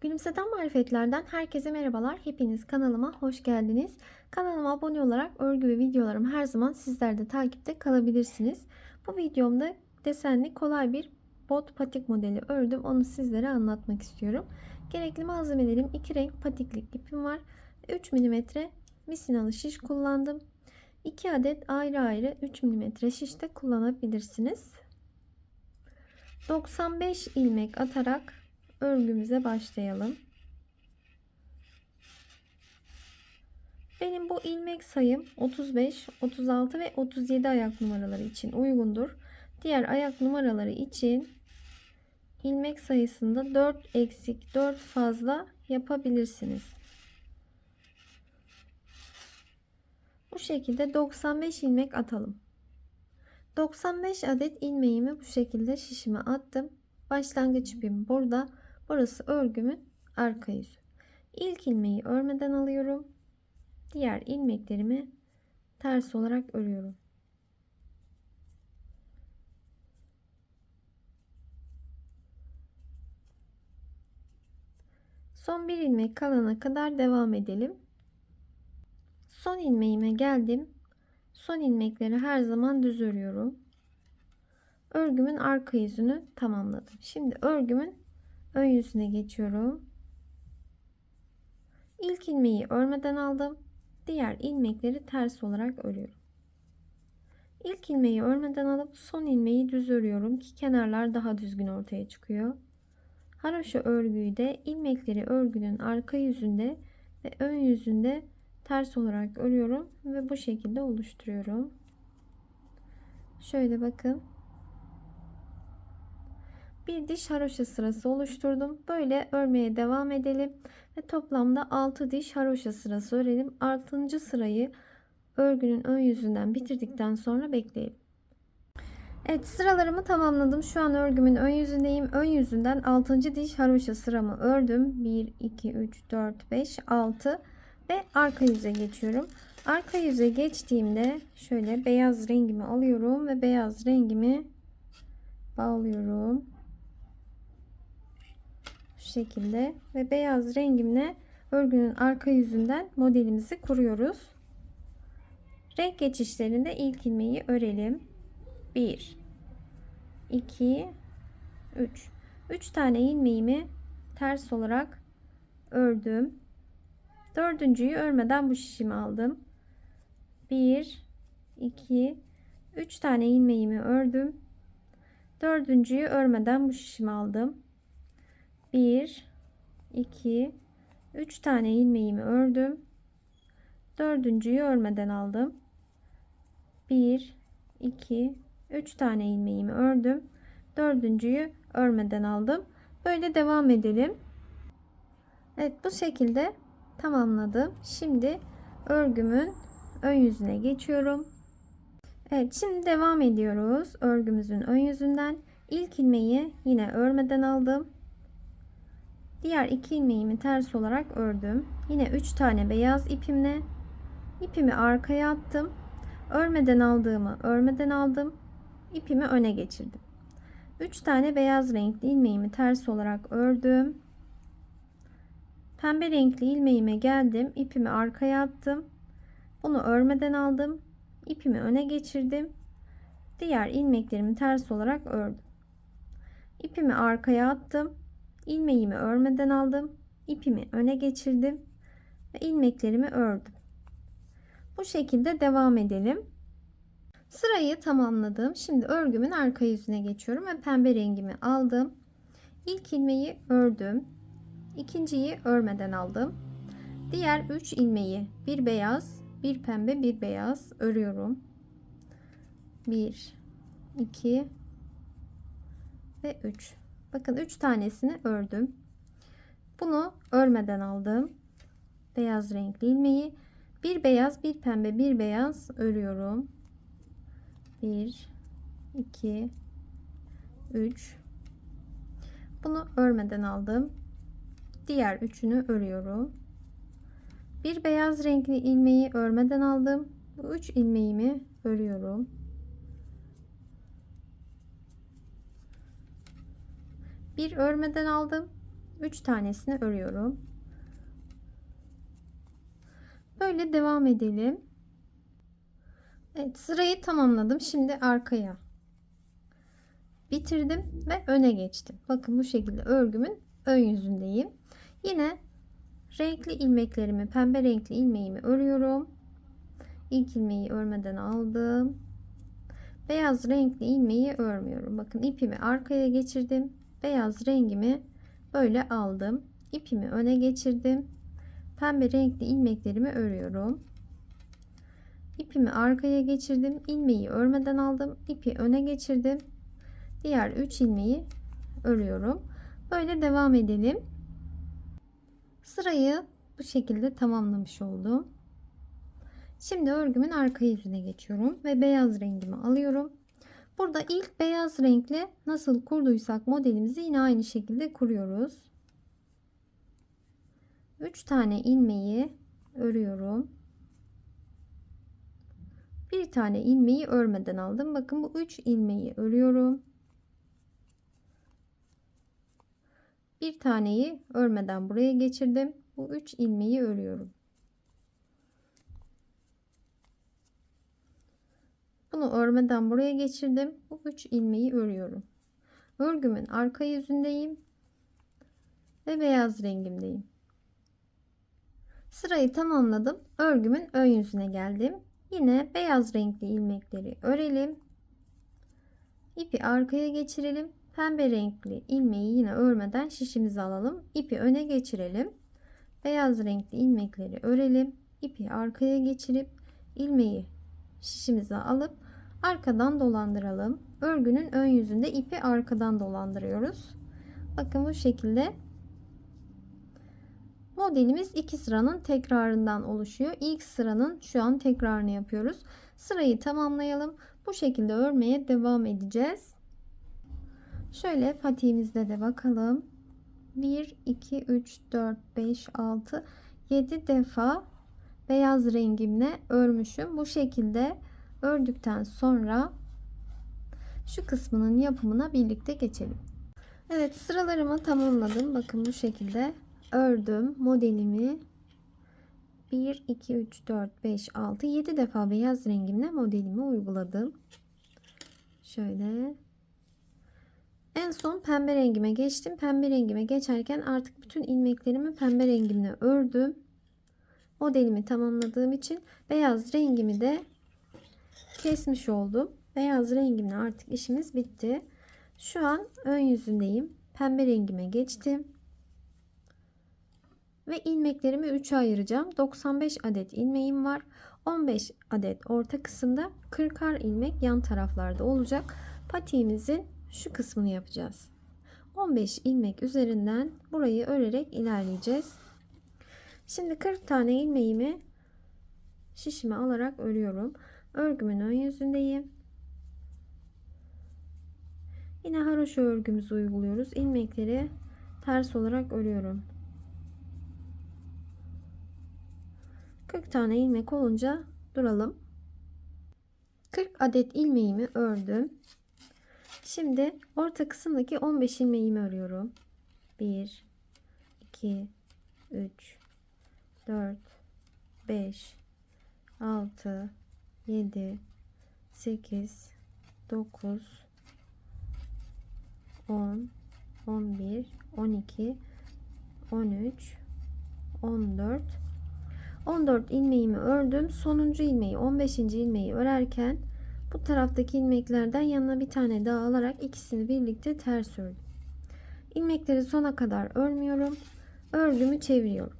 Gülümseten marifetlerden herkese merhabalar. Hepiniz kanalıma hoş geldiniz. Kanalıma abone olarak örgü ve videolarım her zaman sizler de takipte kalabilirsiniz. Bu videomda desenli kolay bir bot patik modeli ördüm. Onu sizlere anlatmak istiyorum. Gerekli malzemelerim 2 renk patiklik ipim var. 3 mm misinalı şiş kullandım. 2 adet ayrı ayrı 3 mm şiş de kullanabilirsiniz. 95 ilmek atarak örgümüze başlayalım. Benim bu ilmek sayım 35, 36 ve 37 ayak numaraları için uygundur. Diğer ayak numaraları için ilmek sayısında 4 eksik 4 fazla yapabilirsiniz. Bu şekilde 95 ilmek atalım. 95 adet ilmeğimi bu şekilde şişime attım. Başlangıç ipim burada. Burası örgümün arka yüzü. İlk ilmeği örmeden alıyorum. Diğer ilmeklerimi ters olarak örüyorum. Son bir ilmek kalana kadar devam edelim. Son ilmeğime geldim. Son ilmekleri her zaman düz örüyorum. Örgümün arka yüzünü tamamladım. Şimdi örgümün ön yüzüne geçiyorum. İlk ilmeği örmeden aldım. Diğer ilmekleri ters olarak örüyorum. İlk ilmeği örmeden alıp son ilmeği düz örüyorum ki kenarlar daha düzgün ortaya çıkıyor. Haroşa örgüyü de ilmekleri örgünün arka yüzünde ve ön yüzünde ters olarak örüyorum ve bu şekilde oluşturuyorum. Şöyle bakın. Bir diş haroşa sırası oluşturdum. Böyle örmeye devam edelim ve toplamda 6 diş haroşa sırası örelim. 6. sırayı örgünün ön yüzünden bitirdikten sonra bekleyelim. Evet sıralarımı tamamladım. Şu an örgümün ön yüzündeyim. Ön yüzünden 6. diş haroşa sıramı ördüm. 1 2 3 4 5 6 ve arka yüze geçiyorum. Arka yüze geçtiğimde şöyle beyaz rengimi alıyorum ve beyaz rengimi bağlıyorum. Şekilde ve beyaz rengimle örgünün arka yüzünden modelimizi kuruyoruz. Renk geçişlerinde ilk ilmeği örelim. 1 2 3 3 tane ilmeğimi ters olarak ördüm. Dördüncüyü örmeden bu şişimi aldım. 1 2 3 tane ilmeğimi ördüm. Dördüncüyü örmeden bu şişimi aldım. 1 2 3 tane ilmeğimi ördüm. Dördüncüyü örmeden aldım. 1 2 3 tane ilmeğimi ördüm. Dördüncüyü örmeden aldım. Böyle devam edelim. Evet bu şekilde tamamladım. Şimdi örgümün ön yüzüne geçiyorum. Evet şimdi devam ediyoruz. Örgümüzün ön yüzünden ilk ilmeği yine örmeden aldım. Diğer iki ilmeğimi ters olarak ördüm. Yine 3 tane beyaz ipimle ipimi arkaya attım. Örmeden aldığımı örmeden aldım. İpimi öne geçirdim. 3 tane beyaz renkli ilmeğimi ters olarak ördüm. Pembe renkli ilmeğime geldim. İpimi arkaya attım. Bunu örmeden aldım. İpimi öne geçirdim. Diğer ilmeklerimi ters olarak ördüm. İpimi arkaya attım. İlmeğimi örmeden aldım. İpimi öne geçirdim ve ilmeklerimi ördüm. Bu şekilde devam edelim. Sırayı tamamladım. Şimdi örgümün arka yüzüne geçiyorum ve pembe rengimi aldım. İlk ilmeği ördüm. İkinciyi örmeden aldım. Diğer 3 ilmeği bir beyaz, bir pembe, bir beyaz örüyorum. 1 2 ve 3. Bakın 3 tanesini ördüm. Bunu örmeden aldım. Beyaz renkli ilmeği bir beyaz, bir pembe, bir beyaz örüyorum. 1 2 3 Bunu örmeden aldım. Diğer üçünü örüyorum. Bir beyaz renkli ilmeği örmeden aldım. Bu üç ilmeğimi örüyorum. Bir örmeden aldım. 3 tanesini örüyorum. Böyle devam edelim. Evet sırayı tamamladım. Şimdi arkaya bitirdim ve öne geçtim. Bakın bu şekilde örgümün ön yüzündeyim. Yine renkli ilmeklerimi, pembe renkli ilmeğimi örüyorum. İlk ilmeği örmeden aldım. Beyaz renkli ilmeği örmüyorum. Bakın ipimi arkaya geçirdim. Beyaz rengimi böyle aldım. İpimi öne geçirdim. Pembe renkli ilmeklerimi örüyorum. İpimi arkaya geçirdim. ilmeği örmeden aldım. İpi öne geçirdim. Diğer 3 ilmeği örüyorum. Böyle devam edelim. Sırayı bu şekilde tamamlamış oldum. Şimdi örgümün arka yüzüne geçiyorum ve beyaz rengimi alıyorum. Burada ilk beyaz renkle nasıl kurduysak modelimizi yine aynı şekilde kuruyoruz. 3 tane ilmeği örüyorum. Bir tane ilmeği örmeden aldım. Bakın bu 3 ilmeği örüyorum. Bir taneyi örmeden buraya geçirdim. Bu 3 ilmeği örüyorum. Bunu örmeden buraya geçirdim. Bu 3 ilmeği örüyorum. Örgümün arka yüzündeyim ve beyaz rengimdeyim. Sırayı tamamladım. Örgümün ön yüzüne geldim. Yine beyaz renkli ilmekleri örelim. İpi arkaya geçirelim. Pembe renkli ilmeği yine örmeden şişimizi alalım. İpi öne geçirelim. Beyaz renkli ilmekleri örelim. İpi arkaya geçirip ilmeği şişimize alıp arkadan dolandıralım. Örgünün ön yüzünde ipi arkadan dolandırıyoruz. Bakın bu şekilde modelimiz iki sıranın tekrarından oluşuyor. İlk sıranın şu an tekrarını yapıyoruz. Sırayı tamamlayalım. Bu şekilde örmeye devam edeceğiz. Şöyle patiğimizde de bakalım. 1 2 3 4 5 6 7 defa beyaz rengimle örmüşüm. Bu şekilde ördükten sonra şu kısmının yapımına birlikte geçelim. Evet sıralarımı tamamladım. Bakın bu şekilde ördüm modelimi. 1 2 3 4 5 6 7 defa beyaz rengimle modelimi uyguladım. Şöyle en son pembe rengime geçtim. Pembe rengime geçerken artık bütün ilmeklerimi pembe rengimle ördüm. Modelimi tamamladığım için beyaz rengimi de kesmiş oldum. Beyaz rengimle artık işimiz bitti. Şu an ön yüzündeyim. Pembe rengime geçtim. Ve ilmeklerimi 3'e ayıracağım. 95 adet ilmeğim var. 15 adet orta kısımda 40'ar ilmek yan taraflarda olacak. Patiğimizin şu kısmını yapacağız. 15 ilmek üzerinden burayı örerek ilerleyeceğiz. Şimdi 40 tane ilmeğimi şişime alarak örüyorum. Örgümün ön yüzündeyim. Yine haroşa örgümüzü uyguluyoruz. İlmekleri ters olarak örüyorum. 40 tane ilmek olunca duralım. 40 adet ilmeğimi ördüm. Şimdi orta kısımdaki 15 ilmeğimi örüyorum. 1 2 3 4 5 6 7 8 9 10 11 12 13 14 14 ilmeğimi ördüm. Sonuncu ilmeği 15. ilmeği örerken bu taraftaki ilmeklerden yanına bir tane daha alarak ikisini birlikte ters ördüm. İlmekleri sona kadar örmüyorum. Örgümü çeviriyorum.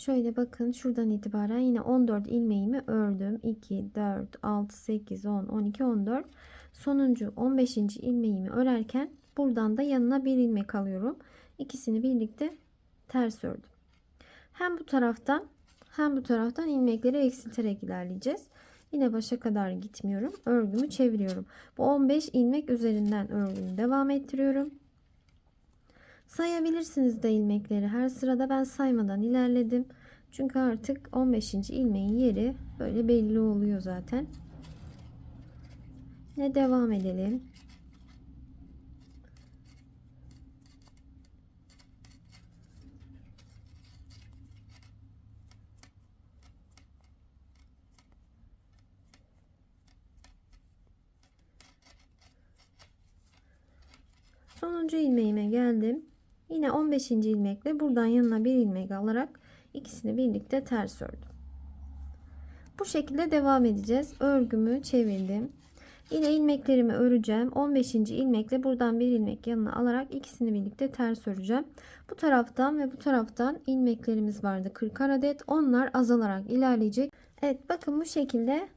Şöyle bakın şuradan itibaren yine 14 ilmeğimi ördüm. 2 4 6 8 10 12 14 sonuncu 15. ilmeğimi örerken buradan da yanına bir ilmek alıyorum. İkisini birlikte ters ördüm. Hem bu taraftan hem bu taraftan ilmekleri eksilterek ilerleyeceğiz. Yine başa kadar gitmiyorum. Örgümü çeviriyorum. Bu 15 ilmek üzerinden örgümü devam ettiriyorum. Sayabilirsiniz de ilmekleri. Her sırada ben saymadan ilerledim. Çünkü artık 15. ilmeğin yeri böyle belli oluyor zaten. Yine devam edelim. Sonuncu ilmeğime geldim. Yine 15. ilmekle buradan yanına bir ilmek alarak ikisini birlikte ters ördüm. Bu şekilde devam edeceğiz. Örgümü çevirdim. Yine ilmeklerimi öreceğim. 15. ilmekle buradan bir ilmek yanına alarak ikisini birlikte ters öreceğim. Bu taraftan ve bu taraftan ilmeklerimiz vardı. 40 adet. Onlar azalarak ilerleyecek. Evet bakın bu şekilde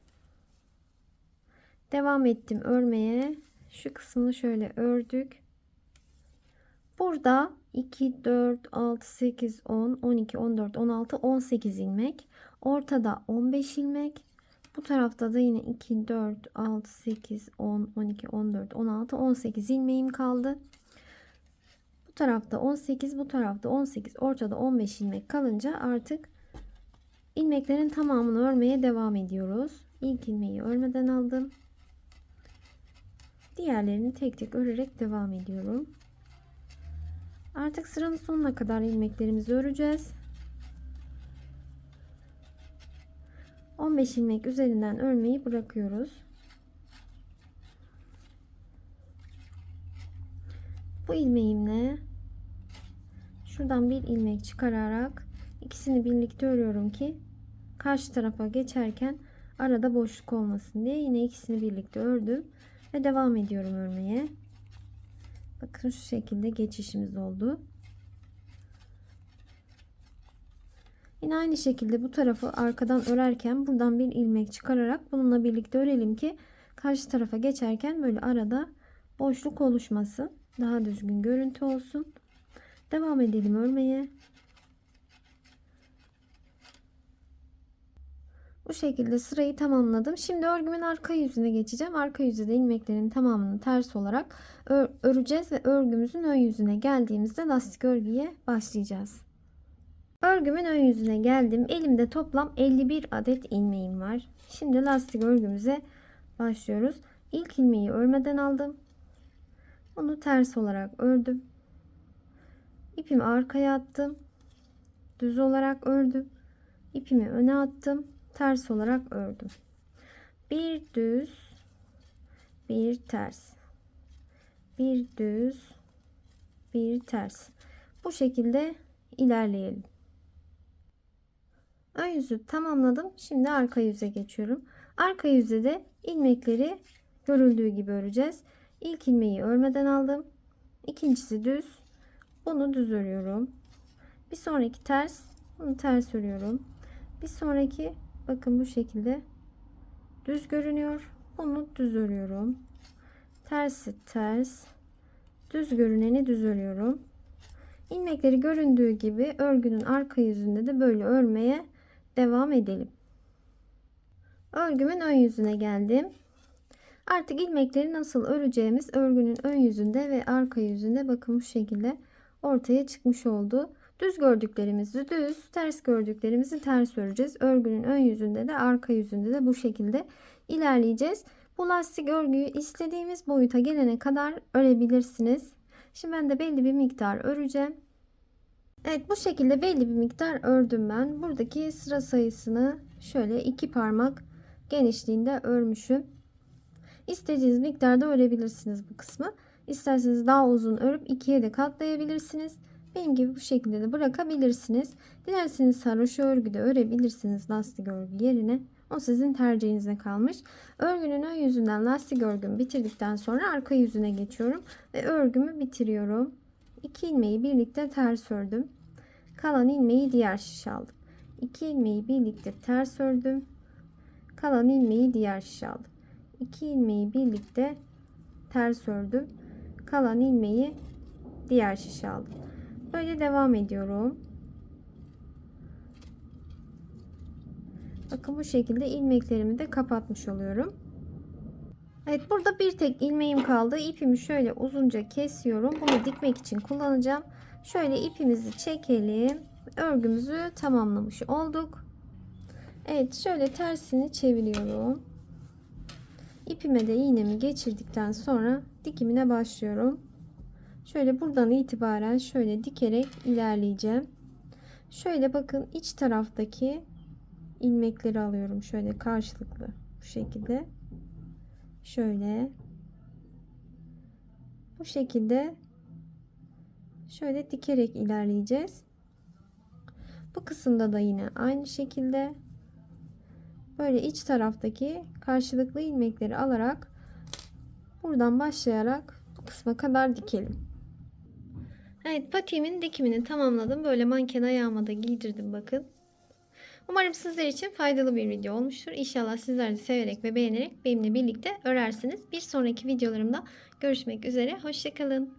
devam ettim örmeye. Şu kısmını şöyle ördük. Burada 2, 4, 6, 8, 10, 12, 14, 16, 18 ilmek. Ortada 15 ilmek. Bu tarafta da yine 2, 4, 6, 8, 10, 12, 14, 16, 18 ilmeğim kaldı. Bu tarafta 18, bu tarafta 18, ortada 15 ilmek kalınca artık ilmeklerin tamamını örmeye devam ediyoruz. İlk ilmeği örmeden aldım. Diğerlerini tek tek örerek devam ediyorum. Artık sıranın sonuna kadar ilmeklerimizi öreceğiz. 15 ilmek üzerinden örmeyi bırakıyoruz. Bu ilmeğimle şuradan bir ilmek çıkararak ikisini birlikte örüyorum ki karşı tarafa geçerken arada boşluk olmasın diye yine ikisini birlikte ördüm ve devam ediyorum örmeye. Bakın şu şekilde geçişimiz oldu. Yine aynı şekilde bu tarafı arkadan örerken buradan bir ilmek çıkararak bununla birlikte örelim ki karşı tarafa geçerken böyle arada boşluk oluşmasın. Daha düzgün görüntü olsun. Devam edelim örmeye. Bu şekilde sırayı tamamladım. Şimdi örgümün arka yüzüne geçeceğim. Arka yüzde ilmeklerin tamamını ters olarak öreceğiz ve örgümüzün ön yüzüne geldiğimizde lastik örgüye başlayacağız. Örgümün ön yüzüne geldim. Elimde toplam 51 adet ilmeğim var. Şimdi lastik örgümüze başlıyoruz. İlk ilmeği örmeden aldım. Onu ters olarak ördüm. İpimi arkaya attım. Düz olarak ördüm. İpimi öne attım ters olarak ördüm. Bir düz, bir ters. Bir düz, bir ters. Bu şekilde ilerleyelim. Ön yüzü tamamladım. Şimdi arka yüze geçiyorum. Arka yüzde de ilmekleri görüldüğü gibi öreceğiz. İlk ilmeği örmeden aldım. İkincisi düz. Bunu düz örüyorum. Bir sonraki ters. Bunu ters örüyorum. Bir sonraki Bakın bu şekilde düz görünüyor. Bunu düz örüyorum. Tersi ters. Düz görüneni düz örüyorum. İlmekleri göründüğü gibi örgünün arka yüzünde de böyle örmeye devam edelim. Örgümün ön yüzüne geldim. Artık ilmekleri nasıl öreceğimiz örgünün ön yüzünde ve arka yüzünde bakın bu şekilde ortaya çıkmış oldu. Düz gördüklerimizi düz, ters gördüklerimizi ters öreceğiz. Örgünün ön yüzünde de arka yüzünde de bu şekilde ilerleyeceğiz. Bu lastik örgüyü istediğimiz boyuta gelene kadar örebilirsiniz. Şimdi ben de belli bir miktar öreceğim. Evet bu şekilde belli bir miktar ördüm ben. Buradaki sıra sayısını şöyle iki parmak genişliğinde örmüşüm. İstediğiniz miktarda örebilirsiniz bu kısmı. İsterseniz daha uzun örüp ikiye de katlayabilirsiniz. Benim gibi bu şekilde de bırakabilirsiniz. Dilerseniz sarhoş örgü de örebilirsiniz lastik örgü yerine. O sizin tercihinize kalmış. Örgünün ön yüzünden lastik örgümü bitirdikten sonra arka yüzüne geçiyorum. Ve örgümü bitiriyorum. İki ilmeği birlikte ters ördüm. Kalan ilmeği diğer şişe aldım. İki ilmeği birlikte ters ördüm. Kalan ilmeği diğer şişe aldım. İki ilmeği birlikte ters ördüm. Kalan ilmeği diğer şişe aldım. Böyle devam ediyorum. Bakın bu şekilde ilmeklerimi de kapatmış oluyorum. Evet burada bir tek ilmeğim kaldı. İpimi şöyle uzunca kesiyorum. Bunu dikmek için kullanacağım. Şöyle ipimizi çekelim. Örgümüzü tamamlamış olduk. Evet şöyle tersini çeviriyorum. İpime de iğnemi geçirdikten sonra dikimine başlıyorum. Şöyle buradan itibaren şöyle dikerek ilerleyeceğim. Şöyle bakın iç taraftaki ilmekleri alıyorum şöyle karşılıklı bu şekilde. Şöyle bu şekilde şöyle dikerek ilerleyeceğiz. Bu kısımda da yine aynı şekilde böyle iç taraftaki karşılıklı ilmekleri alarak buradan başlayarak bu kısma kadar dikelim. Evet patiğimin dikimini tamamladım. Böyle manken ayağıma da giydirdim bakın. Umarım sizler için faydalı bir video olmuştur. İnşallah sizler de severek ve beğenerek benimle birlikte örersiniz. Bir sonraki videolarımda görüşmek üzere. Hoşçakalın.